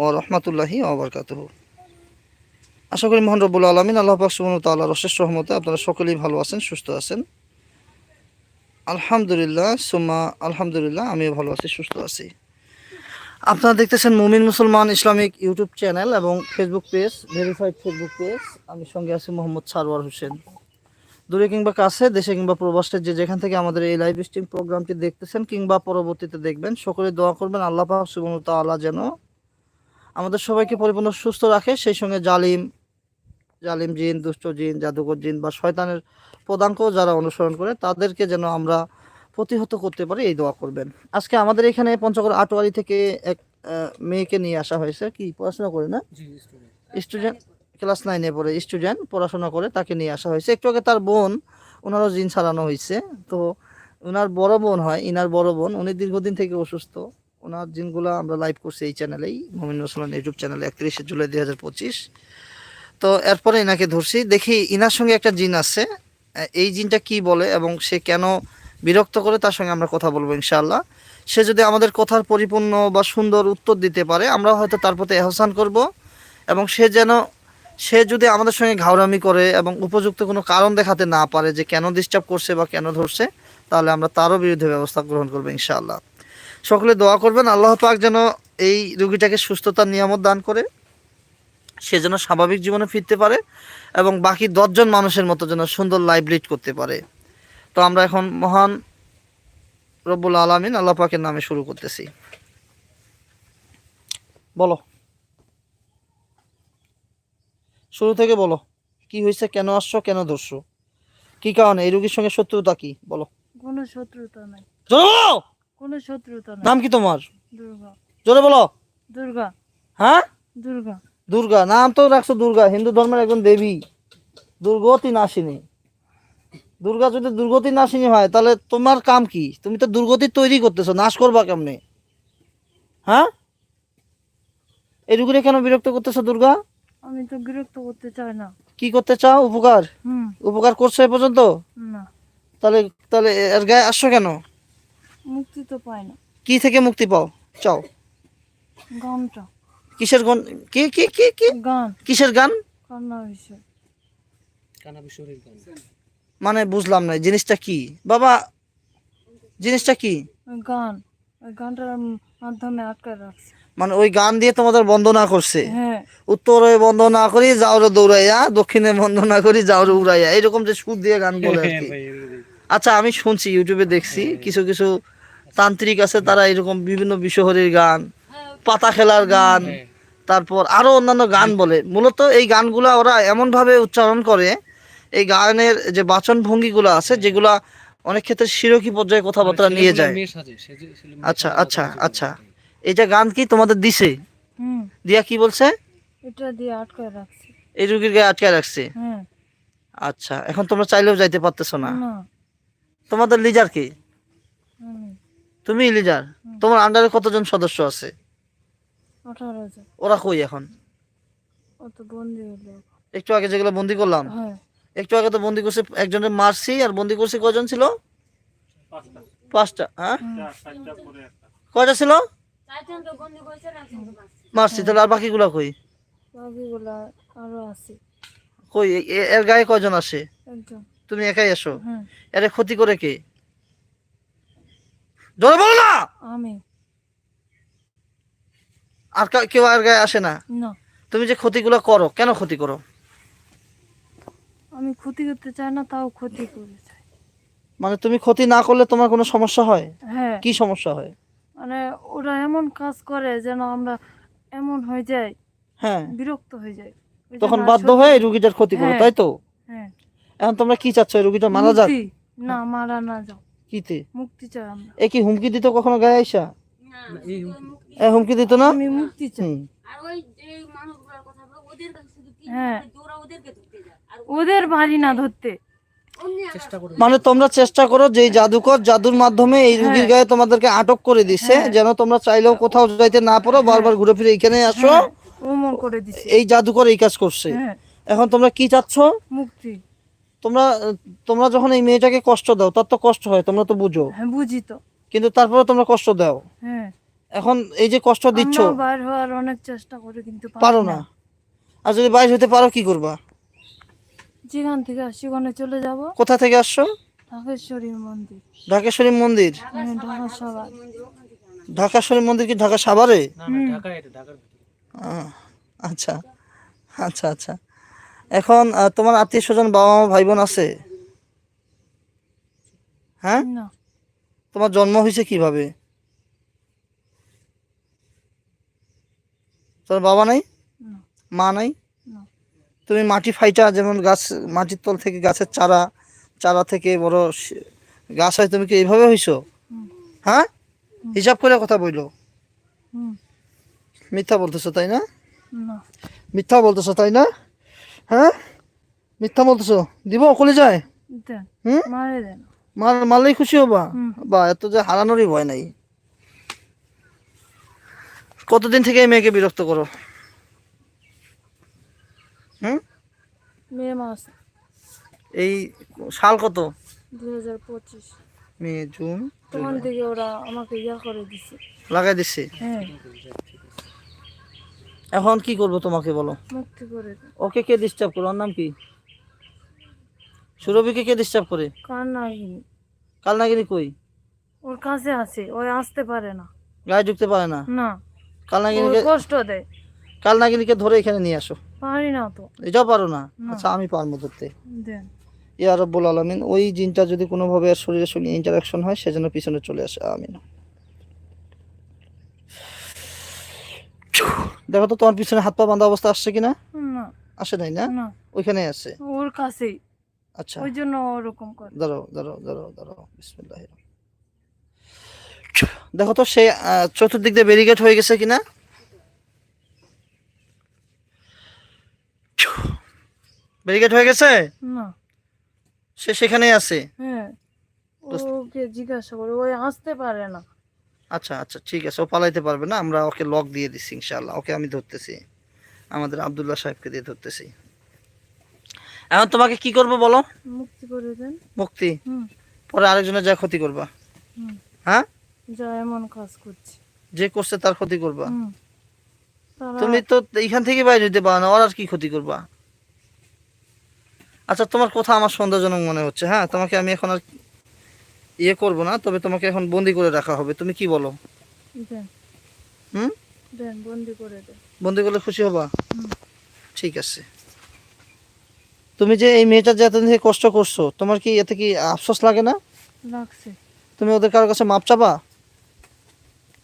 ও রহমতুল্লাহি ওবরকাতুহ আশা করি মোহন রব্বুল আলমিন আল্লাহ পাক সুবহানাহু ওয়া তাআলার অশেষ রহমতে আপনারা সকলেই ভালো আছেন, সুস্থ আছেন। আলহামদুলিল্লাহ, সুম্মা আলহামদুলিল্লাহ, আমিও ভালো আছি, সুস্থ আছি। আপনারা দেখতেছেন মুমিন মুসলমান ইসলামিক ইউটিউব চ্যানেল এবং Facebook page, verified Facebook page. আমি সঙ্গে আছি মোহাম্মদ সারওয়ার হোসেন। দূরে কিংবা কাছে, দেশে কিংবা প্রবাসে, যে যেখান থেকে আমাদের এই লাইভ স্ট্রিম প্রোগ্রামটি দেখতেছেন কিংবা পরবর্তীতে দেখবেন, সকলে দোয়া করবেন, আল্লাহ পাক ওয়া যেন আমাদের সবাইকে পরিপূর্ণ সুস্থ রাখে সেই সঙ্গে জালিম জালিম জিন দুষ্ট জিন জাদুকর জিন বা শয়তানের পদাঙ্ক যারা অনুসরণ করে তাদেরকে যেন আমরা প্রতিহত করতে পারি এই দোয়া করবেন। আজকে আমাদের এখানে পঞ্চগড় আটোয়ারি থেকে এক মেয়েকে নিয়ে আসা হয়েছে। কি পড়াশোনা করে না? স্টুডেন্ট ক্লাস নাইনে পড়ে স্টুডেন্ট পড়াশোনা করে তাকে নিয়ে আসা হয়েছে। একটু আগে তার বোন ওনারও জিন ছাড়ানো হয়েছে। তো ওনার বড় বোন হয় ইনার বড় বোন উনি দীর্ঘদিন থেকে অসুস্থ। ওনার জিনগুলো আমরা লাইভ করছি এই চ্যানেলেই মোমিন মুসলমান ইউটিউব চ্যানেলে একত্রিশে জুলাই দুই হাজার পঁচিশ। তো এরপরে এনাকে ধরছি, দেখি ইনার সঙ্গে একটা জিন আছে, এই জিনটা কি বলে এবং সে কেন বিরক্ত করে, তার সঙ্গে আমরা কথা বলব ইনশাআল্লাহ। সে যদি আমাদের কথার পরিপূর্ণ বা সুন্দর উত্তর দিতে পারে, আমরা হয়তো তার প্রতি এহসান করব এবং সে যেন, সে যদি আমাদের সঙ্গে ঘাওরামি করে এবং উপযুক্ত কোনো কারণ দেখাতে না পারে যে কেন ডিস্টার্ব করছে বা কেন ধরছে, তাহলে আমরা তারও বিরুদ্ধে ব্যবস্থা গ্রহণ করব ইনশাআল্লাহ। সকলে দোয়া করবেন আল্লাহ পাক যেন এই রুগীটাকে সুস্থতার নিয়ামত দান করে সে যেন স্বাভাবিক জীবনে ফিরতে পারে এবং বাকি দশজন মানুষের মতো যেন সুন্দর লাইভ লিড করতে পারে। তো আমরা এখন মহান রব্বুল আলমিন আল্লাহ পাকের নামে শুরু করতেছি। বলো। শুরু থেকে বলো কি হয়েছে কেন আসছো কেন ধরছো? কি কারণে? এই রোগীর সঙ্গে শত্রুতা কি? বলো। কোনো শত্রুতা নাই। কোনো শত্রুতা নাম কি তোমার? দুর্গা। জোরে বলো। দুর্গা। হ্যাঁ? দুর্গা। দুর্গা নাম তো রাখছো দুর্গা হিন্দু ধর্মের একজন দেবী। দুর্গতি নাসিনী দুর্গা যদি দুর্গতি নাসিনী হয় তাহলে তোমার কাম কি? তুমি তো দুর্গতি তৈরি করতেছো নাশ করবা কেমনে? হ্যাঁ? এই রুগীরা কেন বিরক্ত করতেছো দুর্গা? আমি তো বিরক্ত করতে চাই না। কি করতে চাও? উপকার? হুম। উপকার করছ এ পর্যন্ত? না। তাহলে তাহলে এর গায়ে আসছো কেন? মুক্তি তো পাই না। কি থেকে মুক্তি পাও? চাও গানটা কিসের গান? কি কি কি কি? গান। কিসের গান? কান্না হয়েছে মানে বুঝলাম না জিনিসটা কি? বাবা জিনিসটা কি? গান। ওই গানটার মাধ্যমে আটকে রাখছে। মানে ওই গান দিয়ে তোমাদের বন্দনা করছে? হ্যাঁ। উত্তরে বন্দনা করি যাওরে দৌড়াইয়া দক্ষিণে বন্দনা করি যাওরে উড়াইয়া। এরকম যে সুর দিয়ে গান বলে আর আচ্ছা আমি শুনছি ইউটিউবে দেখছি কিছু কিছু তান্ত্রিক আছে তারা এরকম বিভিন্ন বিশহরীর গান পাতা খেলার গান তারপর আরও অন্যান্য গান বলে। মূলত এই গানগুলা ওরা এমন ভাবে উচ্চারণ করে এই গানের যে বাচন ভঙ্গিগুলো আছে যেগুলা অনেক ক্ষেত্রে শিরকি পর্যায়ে কথাবার্তা নিয়ে যায়। আচ্ছা আচ্ছা আচ্ছা। এটা গান কি তোমাদের দিছে? দিয়া কি বলছে? এটা দিয়ে আটকে রাখছে। এই রুগীর গায়ে আটকায় রাখছে? হ্যাঁ। আচ্ছা এখন তোমরা চাইলেও যাইতে পারতেছো না। তোমাদের লিডার কি? তুমি লিডার তোমার আন্ডারে কতজন সদস্য আছে? ওরা কই এখন? অত বন্দি হলো। একটু আগে যেগুলো বন্দি করলাম? হ্যাঁ। একটু আগে তো বন্দি করছে একজনের মারছি আর বন্দি করছি কজন ছিল? পাঁচটা। হ্যাঁ? কয়টা ছিল? মারছি। তাহলে আর বাকিগুলা কই? বাকিগুলা আরও আছে। কই এর গায়ে কয়জন আসে? তুমি একাই আসো? এর ক্ষতি করে কে? জোরে বলো না! আমি। আর কেউ আর গায়ে আসে না? না। তুমি যে ক্ষতিগুলো করো কেন ক্ষতি করো? আমি ক্ষতি করতে চাই না তাও ক্ষতি করে চাই। মানে তুমি ক্ষতি না করলে তোমার কোনো সমস্যা হয়? হ্যাঁ। কি সমস্যা হয়? মানে ওরা এমন কাজ করে যেন আমরা এমন হয়ে যাই হ্যাঁ। বিরক্ত হয়ে যাই। তখন বাধ্য হয়ে রুগীটার ক্ষতি করো হ্যাঁ। তাই তো? হ্যাঁ। এখন তোমরা কি চাচ্ছ? রুগীটা মারা যাক? না মারা না যাও কিতে মুক্তি চাই এ কি হুমকি দিত কখনো গায়ে আইসা? এ হুমকি দিত না? আমি মুক্তি চাই। আর ওই যে মানুষগুলোর কথা বলো, ওদের কাছে শুধু কি হ্যাঁ। ওরা ওদেরকে ধরতে যায়। আর ওদের বাড়ি না ধরতে। মানে তোমরা চেষ্টা করো যে এই জাদুকর জাদুর মাধ্যমে এই রুগীর হ্যাঁ। গায়ে তোমাদেরকে আটক করে দিছে হ্যাঁ। যেন তোমরা চাইলেও কোথাও যাইতে না পারো বারবার ঘুরে ফিরে এখানে আসো। এই জাদুকর এই কাজ করছে। হ্যাঁ। এখন তোমরা কি চাচ্ছ? মুক্তি। তোমরা তোমরা যখন এই মেয়েটাকে কষ্ট দাও তার তো কষ্ট হয় তোমরা তো বুঝো। হ্যাঁ বুঝি তো। কিন্তু তারপরে তোমরা কষ্ট দাও। হ্যাঁ। এখন এই যে কষ্ট দিচ্ছ বাইর হওয়ার অনেক চেষ্টা করি কিন্তু পারো না। আর যদি বাইরে হতে পারো কি করবা? যেখান থেকে আসি ওখানে চলে যাব। কোথা থেকে আসছো? ঢাকেশ্বরী মন্দির। ঢাকেশ্বরী মন্দির? হ্যাঁ, ঢাকা সবার। ঢাকেশ্বরী মন্দির কি ঢাকা সাভারে আচ্ছা আচ্ছা আচ্ছা। এখন তোমার আত্মীয় স্বজন বাবা মা ভাই বোন আছে? হ্যাঁ? তোমার জন্ম হয়েছে কীভাবে? তোর বাবা নাই? মা নাই? তুমি মাটি ফাইটা যেমন গাছ মাটির তল থেকে গাছের চারা চারা থেকে বড় গাছ হয় তুমি কি এইভাবে হইছো? হ্যাঁ? হিসাব করে কথা বইলো। মিথ্যা বলতেছো তাই না? না। মিথ্যা বলতেছো তাই না? হ্যাঁ? মিথ্যা বলতেছো। দিব অকলে যায়? হুম? মারে মারলেই খুশি হবা? বা এত যে হারানোরই ভয় নাই। কতদিন থেকে এই মেয়েকে বিরক্ত করো? হুম? মে মাস। এই সাল কত? দুই হাজার পঁচিশ। মে জুন তখন থেকে ওরা আমাকে ইয়া করে দিছে। লাগাই দিছে? হ্যাঁ। এখন কি করব তোমাকে বলো? ওকে কে ডিস্টার্ব করে? ওর নাম কি? সুরভিকে কে ডিস্টার্ব করে? কার নাগিনি কাল নাগিনি কই? ওর কাছে আছে ওই আসতে পারে না। গায়ে ঢুকতে পারে না? না। কাল ওর নাগিনীকে কষ্ট দেয়। ধরে এখানে নিয়ে আসো। পারি না তো। এটাও পারো না। আচ্ছা আমি পারব ধরতে। দেন। ইয়া রব্বুল আলমিন ওই জিনটা যদি কোনোভাবে শরীরের সঙ্গে ইন্টারাকশন হয় সেজন্য পিছনে চলে আসে। আমিন। দেখো তো তোমার পিছনে হাত পা বাঁধা অবস্থা আসছে কিনা? না। আসে নাই না? না। ওইখানে আছে? ওর কাছেই। আচ্ছা। ওই জন্য ওরকম করে। দাঁড়াও দাঁড়াও দাঁড়াও দাঁড়াও। বিসমিল্লাহ দেখো তো সে চতুর্দিক দিয়ে ব্যারিকেড হয়ে গেছে কিনা? ব্যারিকেড হয়ে গেছে? না। সে সেখানেই আছে? হ্যাঁ। ওকে জিজ্ঞাসা করে ওই আসতে পারে না। আচ্ছা আচ্ছা ঠিক আছে। ও পালাইতে পারবে না আমরা ওকে লক দিয়ে দিচ্ছি ইনশাল্লাহ ওকে আমি ধরতেছি। আমাদের আব্দুল্লাহ সাহেবকে দিয়ে ধরতেছি। এখন তোমাকে কি করব বলো? মুক্তি করে দেন। মুক্তি? পরে আরেকজনের যা ক্ষতি করবা। হ্যাঁ? যা এমন কাজ করছি। যে করছে তার ক্ষতি করবা। তুমি তো এইখান থেকে বাইরে যেতে পারো না ওর আর কি ক্ষতি করবা? আচ্ছা তোমার কথা আমার সন্দেহজনক মনে হচ্ছে হ্যাঁ? তোমাকে আমি এখন আর ইয়ে করব না তবে তোমাকে এখন বন্দি করে রাখা হবে। তুমি কি বলো? হুম? বন্দি করে বন্দি করলে খুশি হবা? ঠিক আছে। তুমি যে এই মেয়েটার যে এতদিন থেকে কষ্ট করছ তোমার কি এতে কি আফসোস লাগে না? লাগছে। তুমি ওদের কারোর কাছে মাপ চাবা?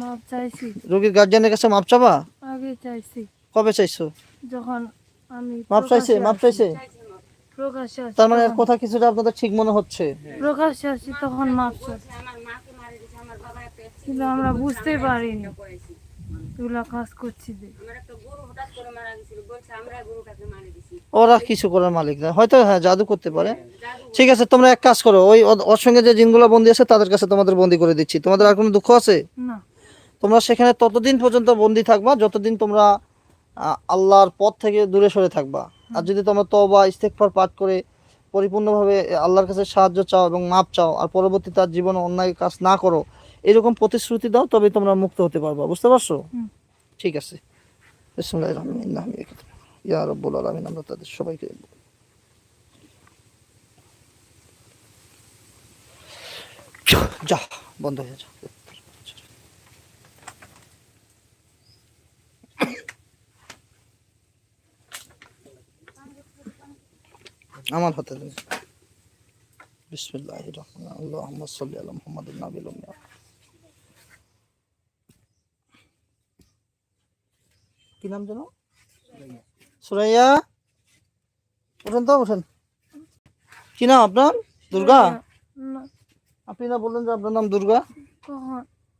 মাপ চাইছি। রোগীর গার্জিয়ানের কাছে মাপ চাবা? আগে চাইছি। কবে চাইছো? যখন আমি মাপ চাইছে মাপ চাইছে? প্রকাশ্যে আসি তার মানে এর কথা কিছুটা আপনাদের ঠিক মনে হচ্ছে। প্রকাশ্যে আসি তখন মাপ চাইছি আমার মাকে মারে দিছে আমার বাবা একটা কিন্তু আমরা বুঝতে পারিনি। এগুলা কাজ করছি যে। আমার একটা গরু হঠাৎ করে মারা গেছিল বলছে আমরা গরুটাকে মারে দিছি। ওরা কিছু করার মালিক না। হয়তো হ্যাঁ জাদু করতে পারে। ঠিক আছে তোমরা এক কাজ করো ওই ওর- ওর সঙ্গে যে জিনগুলো বন্দি আছে তাদের কাছে তোমাদের বন্দি করে দিচ্ছি। তোমাদের আর কোনো দুঃখ আছে? না। তোমরা সেখানে ততদিন পর্যন্ত বন্দি থাকবা যতদিন তোমরা আল্লাহর পথ থেকে দূরে সরে থাকবা। আর যদি তোমরা তবা ইস্তেকফার পাঠ করে পরিপূর্ণভাবে আল্লাহর কাছে সাহায্য চাও এবং মাপ চাও আর পরবর্তী তার জীবনে অন্যায় কাজ না করো এরকম প্রতিশ্রুতি দাও তবে তোমরা মুক্ত হতে পারবা। বুঝতে পারছ? ঠিক আছে। ইয়া রব্বুল আলামিন আমরা তাদের সবাইকে যা বন্ধ হয়ে যা। আমার হাতে দিন বিসমিল্লাহির রহমানির রহিম। আল্লাহুম্মা সাল্লি আলা মুহাম্মাদিন নাবিল কি নাম যেন সুরাইয়া। উঠেন তো কি নাম আপনার? দুর্গা? আপনি না বললেন যে আপনার নাম দুর্গা?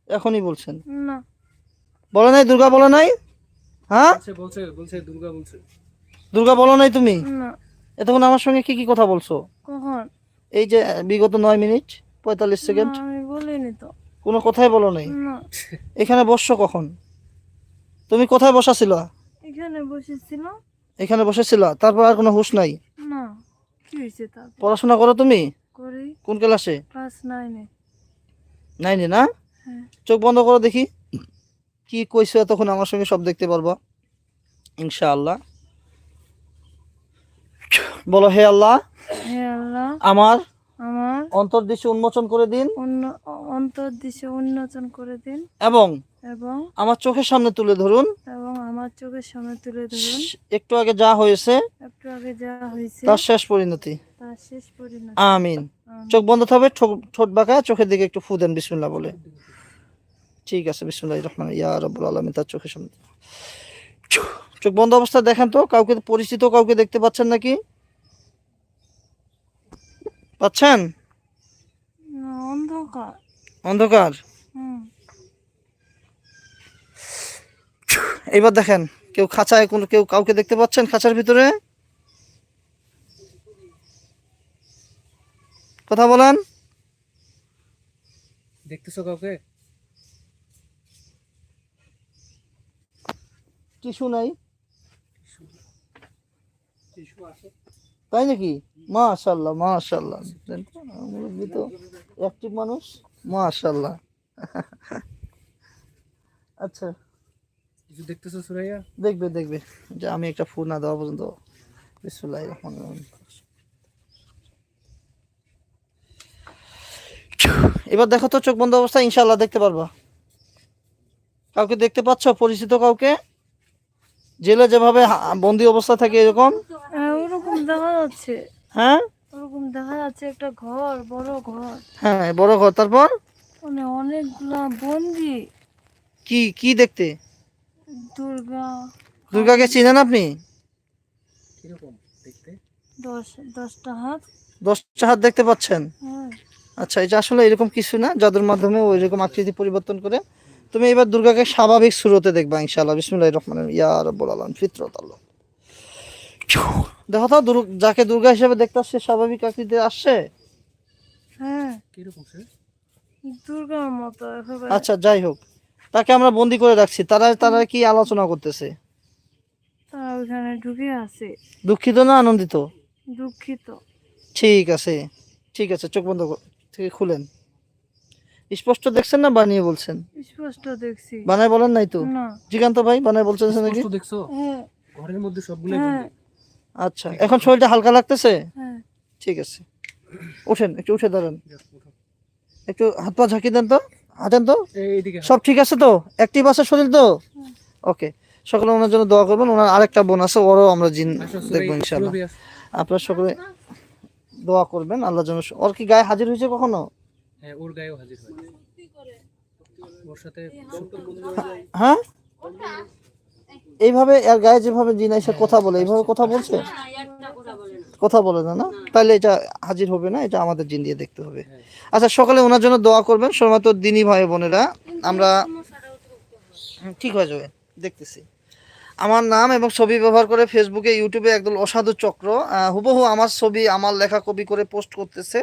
এখনই বলছেন। না। বলো নাই দুর্গা বলো নাই? হ্যাঁ? বলছে বলছে দুর্গা বলছে। দুর্গা বলো নাই তুমি? না। এতক্ষণ আমার সঙ্গে কি কি কথা বলছো? কখন? এই যে বিগত নয় মিনিট পঁয়তাল্লিশ সেকেন্ড। আমি বলিনি তো। কোনো কথাই বলো নাই। এখানে বসছো কখন? তুমি কোথায় বসা ছিল এখানে বসেছিল এখানে বসেছিল তারপর আর কোনো হুঁশ নাই? না কি হয়েছে তার পড়াশোনা করো তুমি? করি। কোন ক্লাসে? ক্লাস নাইনে নাইনে না? হ্যাঁ। চোখ বন্ধ করো দেখি। কি কইছো তখন আমার সঙ্গে সব দেখতে পারবা। ইনশাআল্লাহ। বলো হে আল্লাহ। আমার আমার অন্তর্দৃষ্টি উন্মোচন করে দিন। অন্য অন্তর্দিশে উন্মোচন করে দিন। এবং এবং আমার চোখের সামনে তুলে ধরুন। এবং আমার চোখের সামনে তুলে ধরুন। একটু আগে যা হয়েছে একটু আগে যা হয়েছে তার শেষ পরিণতি। তার শেষ পরিণতি। আমিন। চোখ বন্ধ থাকবে ঠোঁট- বাঁকা চোখের দিকে একটু ফু দেন বিসমিল্লাহ বলে। ঠিক আছে বিসমিল্লাহ রহমান ইয়া রব্বুল আলমী তার চোখের সামনে। চোখ বন্ধ অবস্থা দেখেন তো কাউকে পরিচিত কাউকে দেখতে পাচ্ছেন নাকি? পাচ্ছেন? অন্ধকার। অন্ধকার? হুম। এবার দেখেন কেউ খাঁচায় কোনো কেউ কাউকে দেখতে পাচ্ছেন খাঁচার ভিতরে? কথা বলেন। দেখতেছো কাউকে? কিছু নাই। তাই নাকি? মাশাল্লাহ মাশাল্লাহ মুরব্বী তো অ্যাক্টিভ মানুষ মাশাল্লাহ আচ্ছা। কিছু দেখতেছো সুরাইয়া? দেখবে দেখবে। যে আমি একটা ফোন না দেওয়া পর্যন্ত বিসমুল্লাহ রহমান এবার দেখো তো চোখ বন্ধ অবস্থা ইনশাল্লাহ দেখতে পারবা। কাউকে দেখতে পাচ্ছ পরিচিত কাউকে? জেলে যেভাবে বন্দি অবস্থা থাকে এরকম দেখা যাচ্ছে। হ্যাঁ? ওরকম দেখা যাচ্ছে একটা ঘর বড় ঘর। হ্যাঁ বড় ঘর। তারপর? মানে অনেকগুলা বন্দি। কি কি দেখতে? দুর্গা। দুর্গাকে চিনেন আপনি? কীরকম দেখতে? দশ দশটা হাত। দশটা হাত দেখতে পাচ্ছেন? হ্যাঁ। আচ্ছা এটা আসলে এরকম কিছু না জাদুর মাধ্যমে ওই রকম আকৃতি পরিবর্তন করে তুমি এবার দুর্গাকে স্বাভাবিক সুরতে দেখবা ইনশাআল্লাহ। বিসমুল্লাহ রহমান ইয়া রব্বুল আলম ফিতরত আল্লাহ। দেখো তো যাকে দুর্গা হিসেবে দেখতে আসছে স্বাভাবিক আকৃতিতে আসছে? হ্যাঁ। দুর্গার মতো আচ্ছা যাই হোক। তাকে আমরা বন্দি করে রাখছি। তারা তারা কি আলোচনা করতেছে? তারা ওইখানে ঢুকে আছে। দুঃখিত না আনন্দিত? দুঃখিত। ঠিক আছে। ঠিক আছে চোখ বন্ধ কর- থেকে খুলেন। স্পষ্ট দেখছেন না বানিয়ে বলছেন? স্পষ্ট দেখছি। বানায় বলেন নাই তো? জিকান্ত ভাই বানায় বলছেন নাকি? দেখছ? হ্যাঁ। ঘরের মধ্যে সবগুলো হ্যাঁ। আচ্ছা এখন শরীরটা হালকা লাগতেছে? হ্যাঁ। ঠিক আছে। ওঠেন একটু উঠে দাঁড়ান একটু হাত পা ঝাঁকি দেন তো। হাঁটেন তো? সব ঠিক আছে তো? অ্যাক্টিভ আছে শরীর তো? ওকে সকলে ওনার জন্য দোয়া করবেন। ওনার আরেকটা বোন আছে ওরও আমরা জিন দেখব ইনশাল্লাহ আপনারা সকলে দোয়া করবেন আল্লাহ যেন ওর কি গায়ে হাজির হয়েছে কখনো? হ্যাঁ ওর গায়েও হাজির হয় ওর সাথে হ্যাঁ? এইভাবে এর গায়ে যেভাবে জিন এসে কথা বলে, এইভাবে কথা বলছে? কথা বলে না না? তাহলে এটা হাজির হবে না, এটা আমাদের জিন দিয়ে দেখতে হবে। আচ্ছা সকালে ওনার জন্য দোয়া করবেন। সময়ত দিনী ভাই বোনেরা। আমরা ঠিক হয়ে যাবে, দেখতেছি। আমার নাম এবং ছবি ব্যবহার করে ফেসবুকে ইউটিউবে একদল অসাধু চক্র হুবহু আমার ছবি, আমার লেখা কপি করে পোস্ট করতেছে।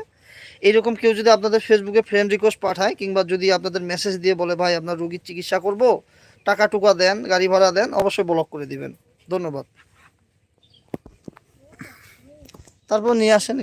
এইরকম কেউ যদি আপনাদের ফেসবুকে ফ্রেন্ড রিকোয়েস্ট পাঠায়, কিংবা যদি আপনাদের মেসেজ দিয়ে বলে, ভাই, আপনার রুগীর চিকিৎসা করব? টাকা টুকা দেন গাড়ি ভাড়া দেন অবশ্যই ব্লক করে দিবেন। ধন্যবাদ। তারপর নিয়ে আসেন